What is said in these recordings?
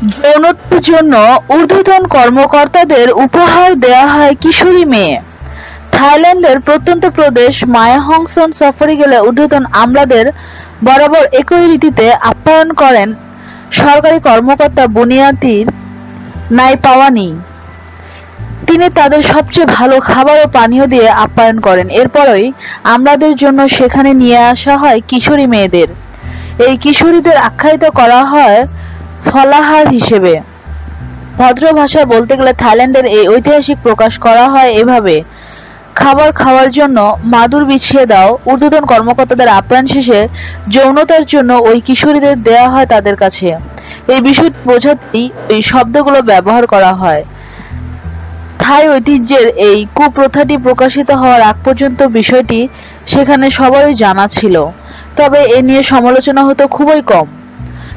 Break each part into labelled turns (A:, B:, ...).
A: যৌনতার জন্য ঊর্ধ্বতন কর্মকর্তাদের উপহার দেয়া হয় কিশোরী মেয়ে। থাইল্যান্ডের প্রত্যন্ত প্রদেশ মায়াহংসন সফরে গেলে ঊর্ধ্বতন আমলাদের বরাবর একই রীতিতে আপ্যায়ন করেন সরকারি কর্মকর্তা বুনিয়াদির নাইপাওয়ানি। তিনি তাদের সবচেয়ে ভালো খাবার ও পানীয় দিয়ে আপ্যায়ন করেন। এরপরই আমলাদের জন্য সেখানে নিয়ে আসা হয় কিশোরী মেয়েদের। এই কিশোরীদের আখ্যায়িত করা হয় ফলাহার হিসেবে। ভদ্র ভাষায় বলতে গেলে থাইল্যান্ডের এই ঐতিহাসিক প্রকাশ করা হয় এভাবে, খাবার খাওয়ার জন্য মাদুর বিছিয়ে দাও, ঊর্ধ্বতন কর্মকর্তাদের আপ্যায়ন শেষে যৌনতার জন্য ওই কিশোরীদের দেয়া হয় তাদের কাছে। এই বিষয় বোঝাতেই এই শব্দগুলো ব্যবহার করা হয়। থাই ঐতিহ্যের এই কুপ্রথাটি প্রকাশিত হওয়ার আগ পর্যন্ত বিষয়টি সেখানে সবারই জানা ছিল। তবে এ নিয়ে সমালোচনা হতো খুবই কম।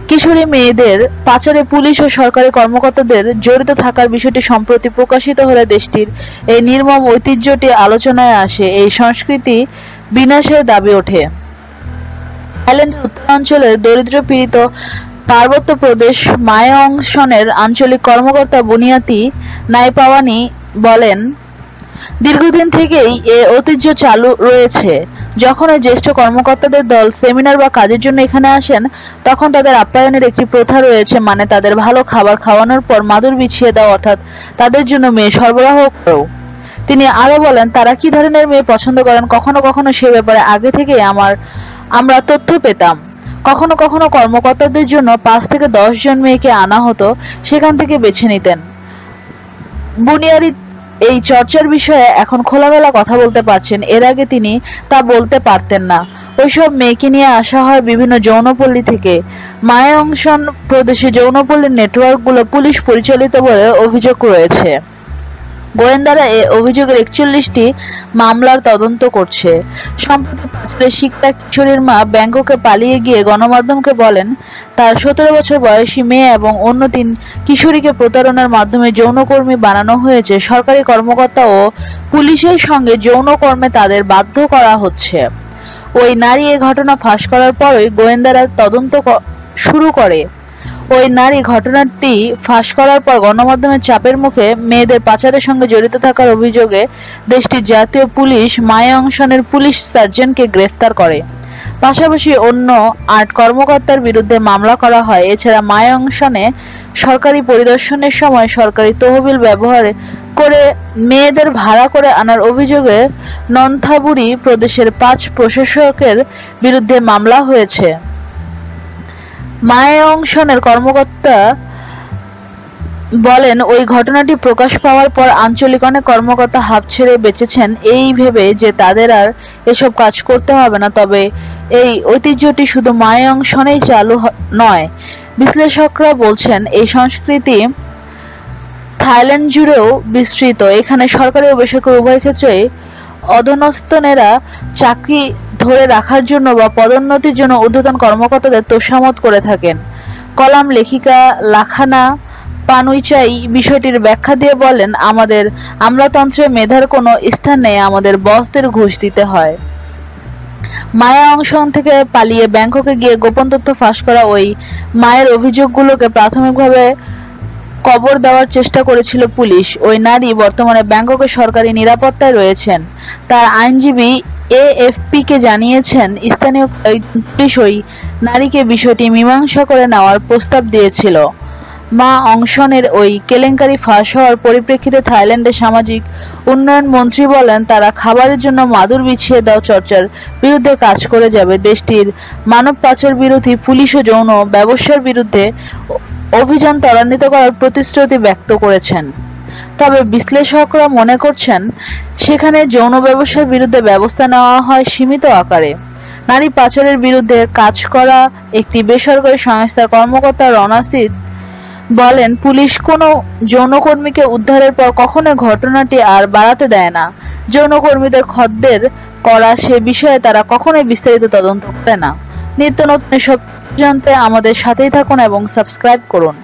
A: কিশোরী মেয়েদের পাচারে পুলিশ ও সরকারি কর্মকর্তাদের জড়িত থাকার বিষয়টি সম্প্রতি প্রকাশিত হলে দেশটির এই নির্মম ঐতিহ্যটি আলোচনায় আসে। এই সংস্কৃতি বিনাশের দাবি ওঠে। থাইল্যান্ডের উত্তরাঞ্চলে দরিদ্র পীড়িত পার্বত্য প্রদেশ মায়ংশনের আঞ্চলিক কর্মকর্তা বুনিয়াতি নাইপাওয়ানি বলেন, দীর্ঘদিন থেকেই এ ঐতিহ্য চালু রয়েছে। যখন ওই জ্যেষ্ঠ কর্মকর্তাদের দল সেমিনার বা কাজের জন্য এখানে আসেন, তখন তাদের আপ্যায়নের একটি প্রথা রয়েছে মানে তাদের ভালো খাবার খাওয়ানোর পর মাদুর বিছিয়ে দেওয়া, অর্থাৎ তাদের জন্য মেয়ে সরবরাহ করো তিনি আরও বলেন, তারা কি ধরনের মেয়ে পছন্দ করেন? কখনো কখনো সে ব্যাপারে আগে থেকেই আমার, আমরা তথ্য পেতাম। কখনো কখনো কর্মকর্তাদের জন্য পাঁচ থেকে দশ জন মেয়েকে আনা হতো, সেখান থেকে বেছে নিতেন। বুনিয়ারি এই চর্চার বিষয়ে এখন খোলামেলা কথা বলতে পারছেন। এর আগে তিনি তা বলতে পারতেন না। ওইসব মেয়েকে নিয়ে আসা হয় বিভিন্ন যৌনপল্লী থেকে। মায়াংশন প্রদেশে যৌনপল্লীর নেটওয়ার্কগুলো পুলিশ পরিচালিত বলে অভিযোগ রয়েছে। গোয়েন্দারা এ অভিযোগের একচল্লিশটি মামলার তদন্ত করছে। সম্প্রতি পাঁচের শিক্ষা কিশোরীর মা ব্যাংককে পালিয়ে গিয়ে গণমাধ্যমকে বলেন, তার সতেরো বছর বয়সী মেয়ে এবং অন্য তিন কিশোরীকে প্রতারণার মাধ্যমে যৌনকর্মী বানানো হয়েছে। সরকারি কর্মকর্তা ও পুলিশের সঙ্গে যৌনকর্মে তাদের বাধ্য করা হচ্ছে। ওই নারী এ ঘটনা ফাঁস করার পরই গোয়েন্দারা তদন্ত শুরু করে। ওই নারী ঘটনাটি ফাঁস করার পর গণমাধ্যমের চাপের মুখে মেয়েদের পাচারের সঙ্গে জড়িত থাকার অভিযোগে দেশটির জাতীয় পুলিশ মায়াংশনের পুলিশ সার্জনকে গ্রেফতার করে। পাশাপাশি অন্য আট কর্মকর্তার বিরুদ্ধে মামলা করা হয়। এছাড়া মায়াংশনে সরকারি পরিদর্শনের সময় সরকারি তহবিল ব্যবহার করে মেয়েদের ভাড়া করে আনার অভিযোগে নন্থাবুরি প্রদেশের পাঁচ প্রশাসকের বিরুদ্ধে মামলা হয়েছে। মায়াংশনের কর্মকর্তা বলেন, ওই ঘটনাটি প্রকাশ পাওয়ার পর আঞ্চলিক অনেক কর্মকর্তা হাফ ছেড়ে বেঁচেছেন। এই ভেবে যে তাদের আর এসব কাজ করতে হবে না, তবে এই ঐতিহ্যটি শুধু মায়াংশনেই চালু নয়। বিশ্লেষকরা বলছেন, এই সংস্কৃতি থাইল্যান্ড জুড়েও বিস্তৃত। এখানে সরকারি ও বেসরকারি উভয় ক্ষেত্রেই অধনস্তনেরা চাকরি ধরে রাখার জন্য বা পদোন্নতির জন্য ঊর্ধ্বতন কর্মকর্তাদের তোষামত করে থাকেন। কলাম লেখিকা লাখানা পানুইচাই বিষয়টির ব্যাখ্যা দিয়ে বলেন, আমাদের আমলাতন্ত্রে মেধার কোনো স্থান নেই, আমাদের বসদের ঘুষ দিতে হয়। মায়া অংশন থেকে পালিয়ে ব্যাংককে গিয়ে গোপন তথ্য ফাঁস করা ওই মায়ের অভিযোগগুলোকে প্রাথমিকভাবে কবর দেওয়ার চেষ্টা করেছিল পুলিশ। ওই নারী বর্তমানে ব্যাংককে সরকারি নিরাপত্তায় রয়েছেন। তার আইনজীবী এএফপি কে জানিয়েছেন, স্থানীয় কয়েকজন পুলিশ নারীকে বিষয়টি মীমাংসা করে নেওয়ার প্রস্তাব দিয়েছিল। মা অংশনের ওই কেলেঙ্কারি ফাঁস হওয়ার পরিপ্রেক্ষিতে থাইল্যান্ডের সামাজিক উন্নয়ন মন্ত্রী বলেন, তারা খাবারের জন্য মাদুর বিছিয়ে দেওয়া চর্চার বিরুদ্ধে কাজ করে যাবে। দেশটির মানব পাচার বিরোধী পুলিশ ও যৌন ব্যবসার বিরুদ্ধে অভিযান ত্বরান্বিত করার প্রতিশ্রুতি ব্যক্ত করেছেন। তবে বিশ্লেষকরা মনে করছেন, সেখানে যৌন ব্যবসার বিরুদ্ধে ব্যবস্থা নেওয়া হয় সীমিত আকারে। নারী পাচারের বিরুদ্ধে কাজ করা একটি বেসরকারি সংস্থার কর্মকর্তা রনাসিদ বলেন, পুলিশ কোনো যৌনকর্মীকে উদ্ধারের পর কখনো ঘটনাটি আর বাড়াতে দেয় না। যৌনকর্মীদের খদ্দের করা সে বিষয়ে তারা কখনোই বিস্তারিত তদন্ত করে না। নিত্য নতুন এসব জানতে আমাদের সাথেই থাকুন এবং সাবস্ক্রাইব করুন।